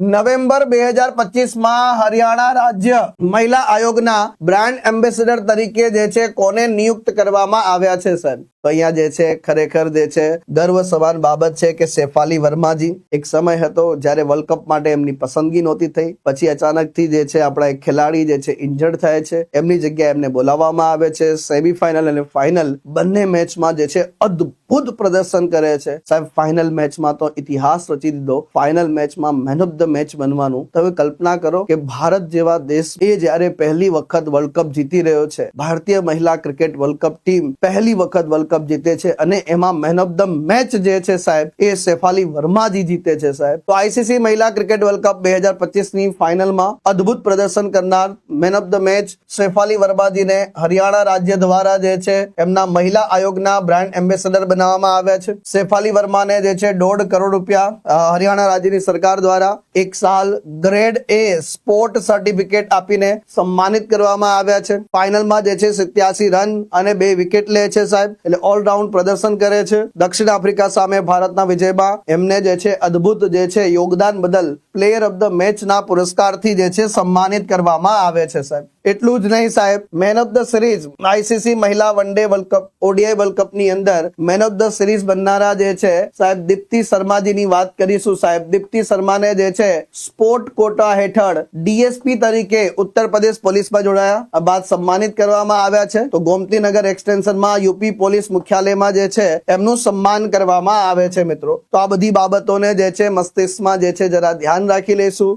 November બે હજાર પચીસમાં હરિયાણા રાજ્ય મહિલા આયોગના બ્રાન્ડ એમ્બેસેડર તરીકે જે છે, કોને નિયુક્ત કરવામાં આવ્યા છે સર તો અહીંયા જે છે, ખરેખર જે છે ગર્વ સમાન બાબત છે કે શેફાલી વર્માજી. એક સમય હતો જ્યારે વર્લ્ડ કપ માટે એમની પસંદગી નહોતી થઈ. પછી અચાનકથી જે છે, આપણા એક ખેલાડી જે છે, ઇન્જર્ડ થાય છે. એમની જગ્યાએ એમને બોલાવવામાં આવે છે. સેમીફાઇનલ અને ફાઇનલ બંને મેચમાં જે છે, અદ્ભુત પ્રદર્શન કરે છે. સાહેબ, ફાઇનલ મેચમાં તો ઇતિહાસ રચી દીધો. ફાઇનલ મેચમાં મેન ઓફ ધ મેચ બનવાનું. તમે કલ્પના કરો કે ભારત જેવા દેશ એ જ્યારે પહેલી વખત વર્લ્ડ કપ જીતી રહ્યો છે. ભારતીય મહિલા ક્રિકેટ વર્લ્ડ કપ ટીમ પહેલી વખત વર્લ્ડ કપ જીતે છે અને એમાં મેન ઓફ ધ મેચ જે છે સાહેબ, એ શેફાલી વર્માજી જીતે છે સાહેબ. તો આઈસીસી મહિલા ક્રિકેટ વર્લ્ડ કપ બે હજાર પચીસની ફાઇનલમાં અદ્ભુત પ્રદર્શન કરનાર man of the match Shafali વર્માજીને Haryana રાજ્ય દ્વારા જે છે એમના મહિલા આયોગના બ્રાન્ડ એમ્બેસેડર બનાવવામાં આવ્યા છે. શેફાલી વર્માને જે છે દોઢ કરોડ રૂપિયા હરિયાણા રાજ્યની સરકાર દ્વારા એક સાલ ગ્રેડ એ સ્પોર્ટ સર્ટિફિકેટ આપીને સન્માનિત કરવામાં આવ્યા છે. ફાઇનલમાં જે છે સિત્યાસી રન અને બે વિકેટ લે છે સાહેબ. એટલે ઓલરાઉન્ડ પ્રદર્શન કરે છે. દક્ષિણ આફ્રિકા સામે ભારતના વિજયમાં એમને જે છે અદ્ભુત જે છે યોગદાન બદલ પ્લેયર ઓફ ધ મેચના પુરસ્કારથી જે છે સન્માનિત કરવામાં આવે છે સાહેબ. એટલું જ નહીં સાહેબ. Man of the series ICC મહિલા one day world cup ODI world કપની અંદર મેન ઓફ ધ સિરીઝ બનનારા જે છે સાહેબ દીપ્તિ શર્માજીની વાત કરીશું સાહેબ. દીપ્તિ શર્માને જે છે. સ્પોર્ટ કોટા હેઠળ ડીએસપી તરીકે ઉત્તર પ્રદેશ પોલીસમાં જોડાયા. આ બાદ સન્માનિત કરવામાં આવ્યા છે. તો ગોમતીનગર એક્સટેન્શનમાં યુપી પોલીસ મુખ્યાલયમાં જે છે, એમનું સન્માન કરવામાં આવે છે મિત્રો. તો આ બધી બાબતોને જે છે, મસ્તિષ્કમાં જે છે, જરા ધ્યાન રાખી લઈશું.